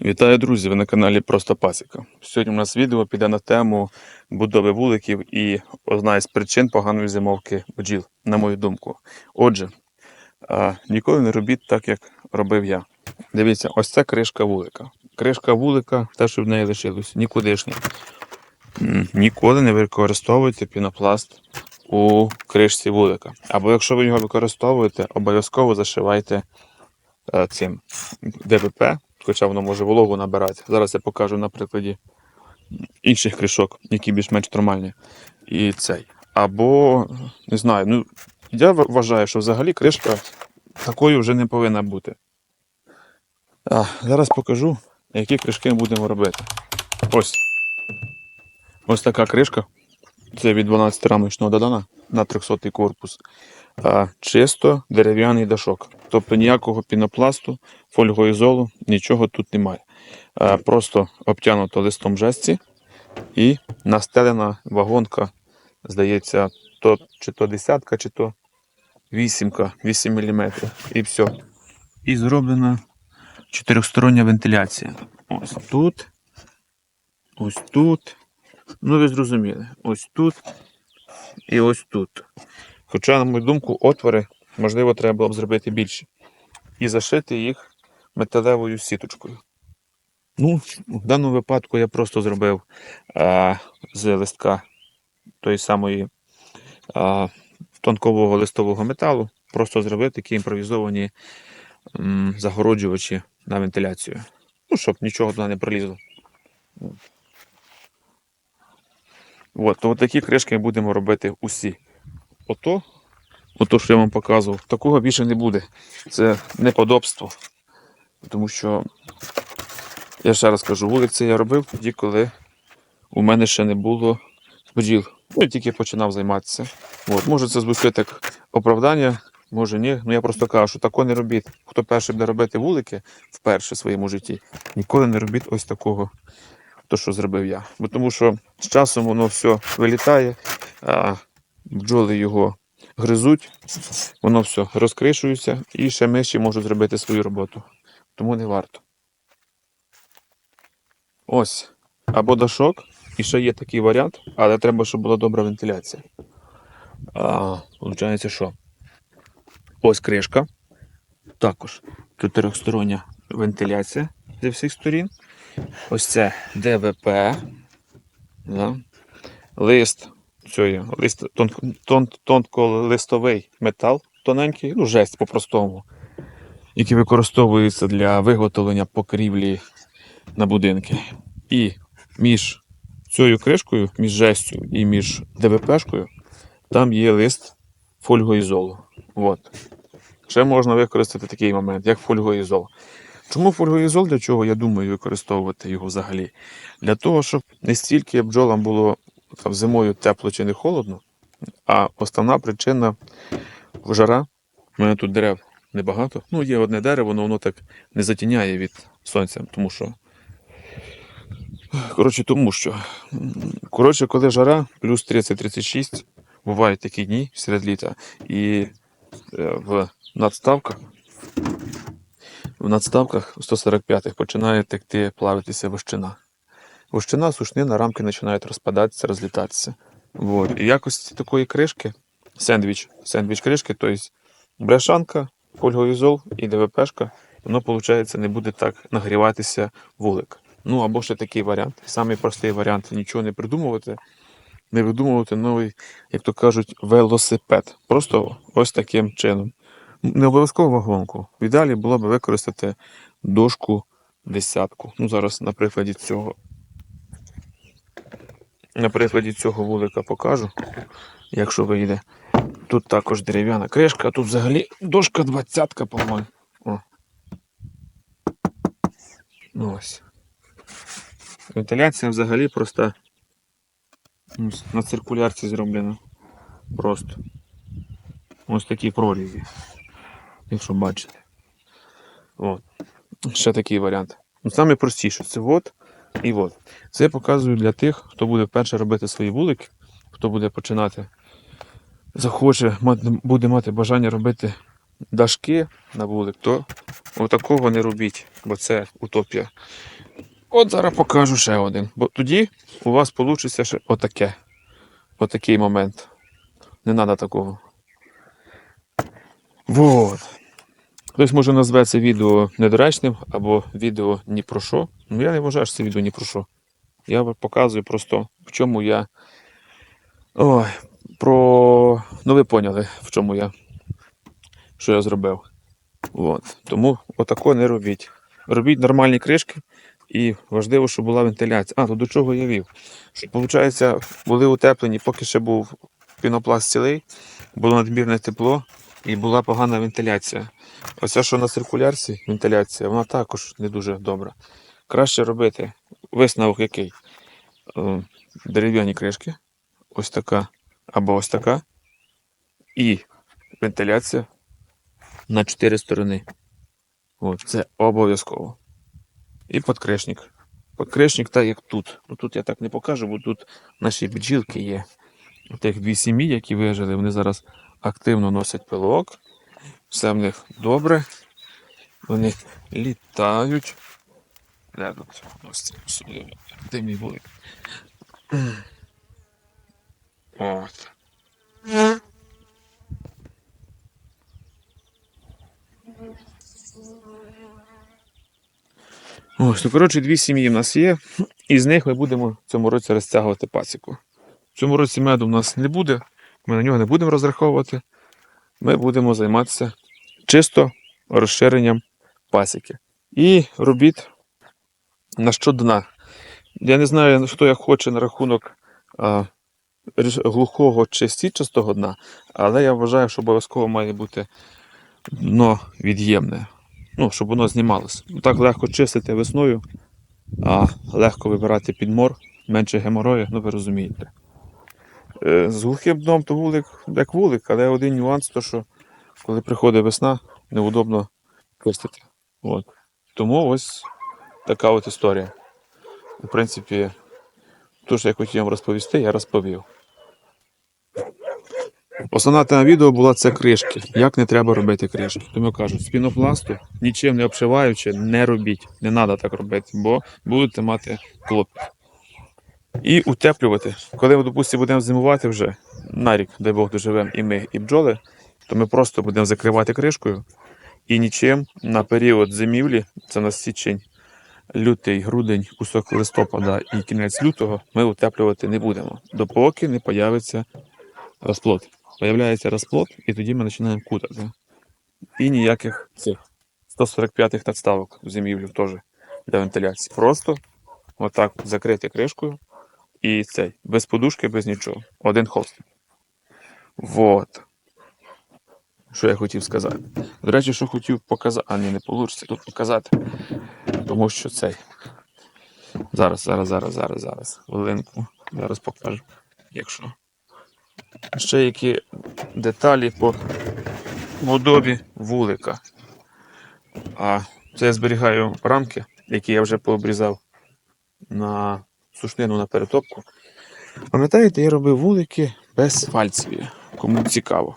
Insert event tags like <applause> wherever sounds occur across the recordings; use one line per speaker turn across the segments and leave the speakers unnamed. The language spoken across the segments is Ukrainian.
Вітаю, друзі! Ви на каналі Просто Пасіка. Сьогодні у нас відео піде на тему будови вуликів і одна із причин поганої зимовки бджіл, на мою думку. Отже, ніколи не робіть так, як робив я. Дивіться, ось це кришка вулика. Кришка вулика, те, що в неї лишилось, нікудишнє. М, Ніколи не використовуйте пінопласт у кришці вулика. Або якщо ви його використовуєте, обов'язково зашивайте е, цим ДВП, хоча воно може вологу набирати. Зараз я покажу на прикладі інших кришок, які більш-менш нормальні. І цей. Або, не знаю, ну, я вважаю, що взагалі кришка такою вже не повинна бути. А, зараз покажу, які кришки ми будемо робити. Ось. Ось така кришка. Це від 12 рамочного додана на 300 корпус. А, чисто дерев'яний дашок. Тобто ніякого пінопласту, фольгоізолу, нічого тут немає. Просто обтянуто листом жесті і настелена вагонка, здається, то, чи то десятка, чи то вісімка, 8 мм. І все. І зроблена чотирьохстороння вентиляція. Ось тут, ось тут. Ну, ви зрозуміли, ось тут і ось тут. Хоча, на мою думку, отвори, можливо, треба було б зробити більші. І зашити їх металевою сіточкою. Ну, в даному випадку я просто зробив а, з листка тої самої а, тонкового листового металу. Просто зробив такі імпровізовані м, загороджувачі на вентиляцію. Ну, щоб нічого туди не пролізло. От, то такі кришки будемо робити усі. Ото, ото, що я вам показував, такого більше не буде. Це неподобство. Тому що, я ще раз кажу, вулик це я робив тоді, коли у мене ще не було бджіл. Ну, я тільки починав займатися. От, може це звучить як оправдання, може ні. Ну я просто кажу, що тако не робіть. Хто перший буде робити вулики вперше в своєму житті, ніколи не робіть ось такого, то, що зробив я. Бо тому що з часом воно все вилітає, а бджоли його гризуть, воно все розкришується, і ще миші можуть зробити свою роботу. Тому не варто. Ось. Або дашок, і ще є такий варіант, але треба, щоб була добра вентиляція. А, Получається, що? Ось кришка. Також чотирьохстороння вентиляція зі всіх сторін. Ось це ДВП. Да. Лист. Цієї, лист тон, тонколистовий метал тоненький, ну, жесть по-простому, який використовується для виготовлення покрівлі на будинки. І між цією кришкою, між жестю і між ДВПшкою, там є лист фольгоізолу. От. Ще можна використати такий момент, як фольгоізол. Чому фольгоізол для чого, я думаю, використовувати його взагалі? Для того, щоб не стільки бджолам було там, зимою тепло чи не холодно, а основна причина жара. У мене тут дерев небагато. Ну, є одне дерево, але воно так не затіняє від сонця, тому що. Коротше, тому що. Коротше, коли жара, плюс 30-36, бувають такі дні серед літа, і е, в надставках в надставках 145-х починає текти плавитися вощина. Вощина, сушнина, рамки починають розпадатися, розлітатися. Вот. І якості такої кришки, сендвіч, сендвіч кришки, тобто бляшанка, фольгоізол і ДВПшка, воно, виходить, не буде так нагріватися вулик. Ну або ще такий варіант. Самий простий варіант нічого не придумувати, не видумувати новий, як то кажуть, велосипед. Просто ось таким чином. Не обов'язково вагонку. В ідеалі було б використати дошку десятку. Ну, зараз на прикладі цього. На прикладі цього вулика покажу, якщо вийде. Тут також дерев'яна кришка, а тут взагалі дошка двадцятка, по-моєму. О. Ну, Ось. Вентиляція взагалі проста. На циркулярці зроблена. Просто. Ось такі прорізі якщо бачите. От. Ще такий варіант. Ну, Саме це от і от. Це я показую для тих, хто буде вперше робити свої вулики, хто буде починати, захоче, буде мати бажання робити дашки на вулик, то отакого не робіть, бо це утопія. От зараз покажу ще один. Бо тоді у вас вийде ще отаке. Отакий момент. Не треба такого. Вот. Хтось може назве це відео недоречним або відео ні про що. Ну я не вважаю, що це відео ні про що. Я показую просто, в чому я. Ой, про. Ну ви поняли, в чому я. Що я зробив. От. Тому отако не робіть. Робіть нормальні кришки і важливо, щоб була вентиляція. А, то до чого я вів? Що, виходить, були утеплені, поки ще був пінопласт цілий, було надмірне тепло і була погана вентиляція. Оце, що на циркулярці, вентиляція, вона також не дуже добра. Краще робити висновок який? Е, Дерев'яні кришки, ось така або ось така, і вентиляція на чотири сторони. От, це обов'язково. І подкришник. Подкришник так як тут. Ну тут я так не покажу, бо тут наші бджілки є. Тих дві сім'ї, які вижили, вони зараз активно носять пилок. Все в них добре. Вони літають. Ось це мій вулик? От. Ось, ну коротше, дві сім'ї в нас є, і з них ми будемо в цьому році розтягувати пасіку. В цьому році меду в нас не буде, ми на нього не будемо розраховувати. Ми будемо займатися чисто розширенням пасіки. І робіт на що дна. Я не знаю, хто як хоче на рахунок а, глухого чи сітчастого дна, але я вважаю, що обов'язково має бути дно від'ємне. Ну, щоб воно знімалося. Так легко чистити весною, а легко вибирати підмор, менше геморою, ну ви розумієте. Е, З глухим дном то вулик як вулик, але один нюанс, то що коли приходить весна, неудобно чистити. От. Тому ось така от історія. В принципі, те, що я хотів вам розповісти, я розповів. Основна тема відео була це кришки. Як не треба робити кришки. Тому кажуть, з пінопласту, нічим не обшиваючи, не робіть. Не треба так робити, бо будете мати клопіт. І утеплювати. Коли ми, допустимо, будемо зимувати вже на рік, дай Бог доживемо і ми, і бджоли, то ми просто будемо закривати кришкою і нічим на період зимівлі, це на січень, лютий, грудень, кусок листопада і кінець лютого, ми утеплювати не будемо, допоки не появиться розплод. Появляється розплод, і тоді ми починаємо кутати. І ніяких цих 145-х надставок в зимівлю теж для вентиляції. Просто отак закрити кришкою і цей, без подушки, без нічого. Один холст. Вот. Що я хотів сказати. До речі, що хотів показати. А ні, не вийде тут показати. Тому що цей. Зараз, зараз, зараз, зараз, зараз. Хвилинку. Зараз покажу. Якщо. Ще які деталі по будові вулика. А це я зберігаю рамки, які я вже пообрізав на сушнину на перетопку. Пам'ятаєте, я робив вулики без фальцеві. Кому цікаво.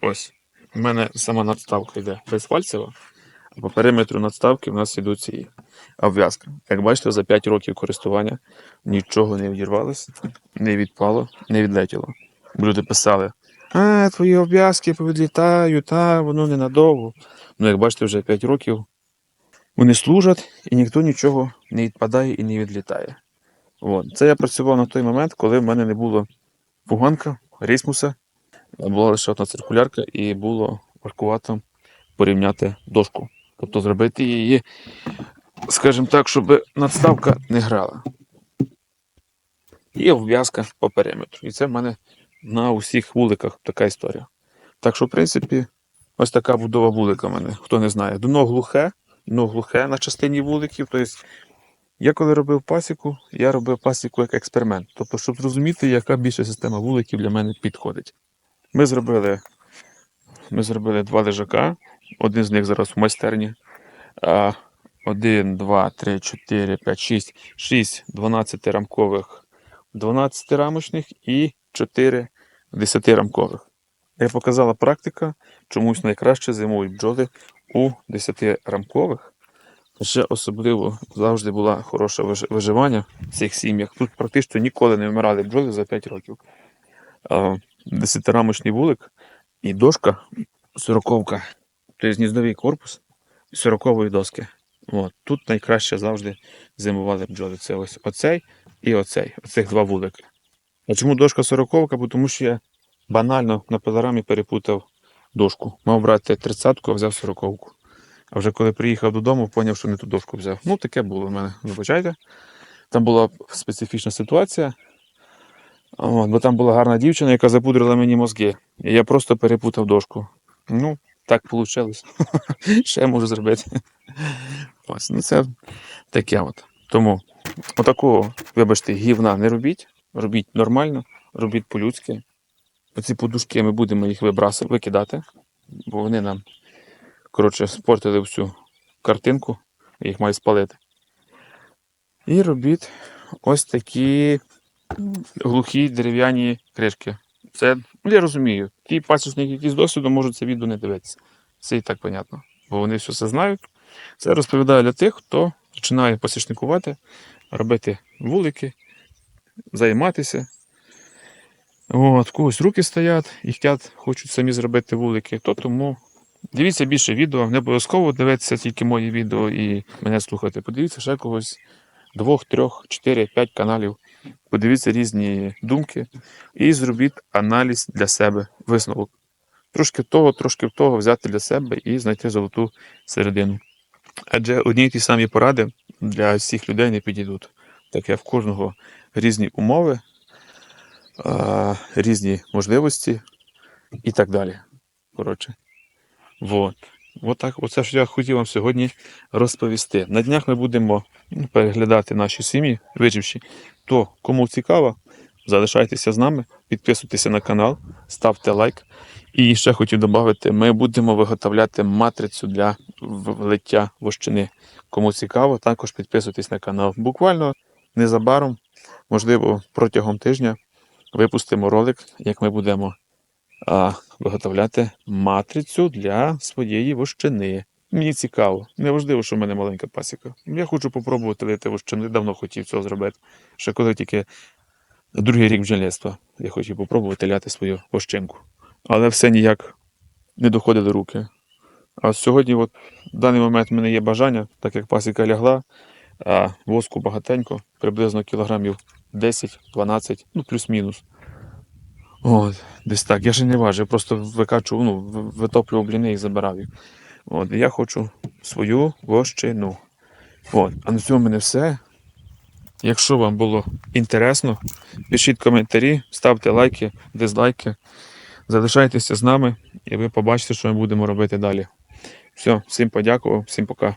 Ось. У мене сама надставка йде без фальцева, а по периметру надставки в нас йдуть ці обв'язки. Як бачите, за 5 років користування нічого не відірвалося, не відпало, не відлетіло. Люди писали: а, твої обв'язки повідлітають, а воно ненадовго. Ну, як бачите, вже 5 років вони служать і ніхто нічого не відпадає і не відлітає. От. Це я працював на той момент, коли в мене не було фуганка, рейсмуса, а була лише одна циркулярка, і було важкувато порівняти дошку. Тобто зробити її, скажімо так, щоб надставка не грала. І обв'язка по периметру. І це в мене на усіх вуликах така історія. Так що, в принципі, ось така будова вулика в мене. Хто не знає, дно глухе, дно глухе на частині вуликів. Тобто, я коли робив пасіку, я робив пасіку як експеримент. Тобто, щоб зрозуміти, яка більша система вуликів для мене підходить. Ми зробили, ми зробили два лежака. Один з них зараз в майстерні. А, Один, два, три, чотири, п'ять, шість, шість 12 рамкових 12 рамочних і 4 10 рамкових. Як показала практика, чомусь найкраще зимують бджоли у 10-рамкових. Ще особливо завжди була хороше виживання в цих сім'ях. Тут практично ніколи не вмирали бджоли за 5 років. Десятирамочний вулик і дошка сороковка, тобто гніздовий корпус сорокової доски. От. Тут найкраще завжди зимували бджоли. Це ось оцей і оцей. Оцих два вулики. А чому дошка сороковка? Бо Тому що я банально на пилорамі перепутав дошку. Мав брати тридцятку, а взяв сороковку. А вже коли приїхав додому, зрозумів, що не ту дошку взяв. Ну, таке було в мене, вибачайте. Там була специфічна ситуація. От, бо там була гарна дівчина, яка запудрила мені мозги. І я просто перепутав дошку. Ну, так вийшло. <laughs> Ще я можу зробити. Ось, ну це таке от. Тому отакого, вибачте, гівна не робіть. Робіть нормально, робіть по-людськи. Оці подушки ми будемо їх вибрасувати, викидати, бо вони нам, коротше, спортили всю картинку, їх маю спалити. І робіть ось такі глухі дерев'яні кришки. Це, ну, я розумію, ті пасічники, які з досвіду можуть це відео не дивитися. Це і так понятно. Бо вони все це знають. Це розповідаю для тих, хто починає пасічникувати, робити вулики, займатися. От, когось руки стоять і хочуть, хочуть самі зробити вулики, то тому дивіться більше відео. Не обов'язково дивитися тільки мої відео і мене слухати. Подивіться ще когось двох, трьох, чотири, п'ять каналів. Подивіться різні думки і зробіть аналіз для себе, висновок. Трошки того, трошки того взяти для себе і знайти золоту середину. Адже одні й ті самі поради для всіх людей не підійдуть. Так як в кожного різні умови, різні можливості і так далі. Коротше. Вот. От так, оце що я хотів вам сьогодні розповісти. На днях ми будемо ну, переглядати наші сім'ї виживші. То, кому цікаво, залишайтеся з нами, підписуйтеся на канал, ставте лайк. І ще хотів додати, ми будемо виготовляти матрицю для влиття вощини. Кому цікаво, також підписуйтесь на канал. Буквально незабаром, можливо, протягом тижня випустимо ролик, як ми будемо а, виготовляти матрицю для своєї вощини. Мені цікаво. Не важливо, що в мене маленька пасіка. Я хочу попробувати лити вощину. Давно хотів цього зробити. Ще коли тільки другий рік бджільництва. Я хотів попробувати ляти свою вощинку. Але все ніяк не доходили руки. А сьогодні, от, в даний момент, в мене є бажання, так як пасіка лягла, а воску багатенько, приблизно кілограмів 10-12, ну плюс-мінус. От, десь так. Я ще не важив, просто викачував, ну, витоплював бліни і забирав їх. От, я хочу свою вощину. От, а на цьому мене все. Якщо вам було інтересно, пишіть коментарі, ставте лайки, дизлайки. Залишайтеся з нами, і ви побачите, що ми будемо робити далі. Все, всім подякував, всім пока.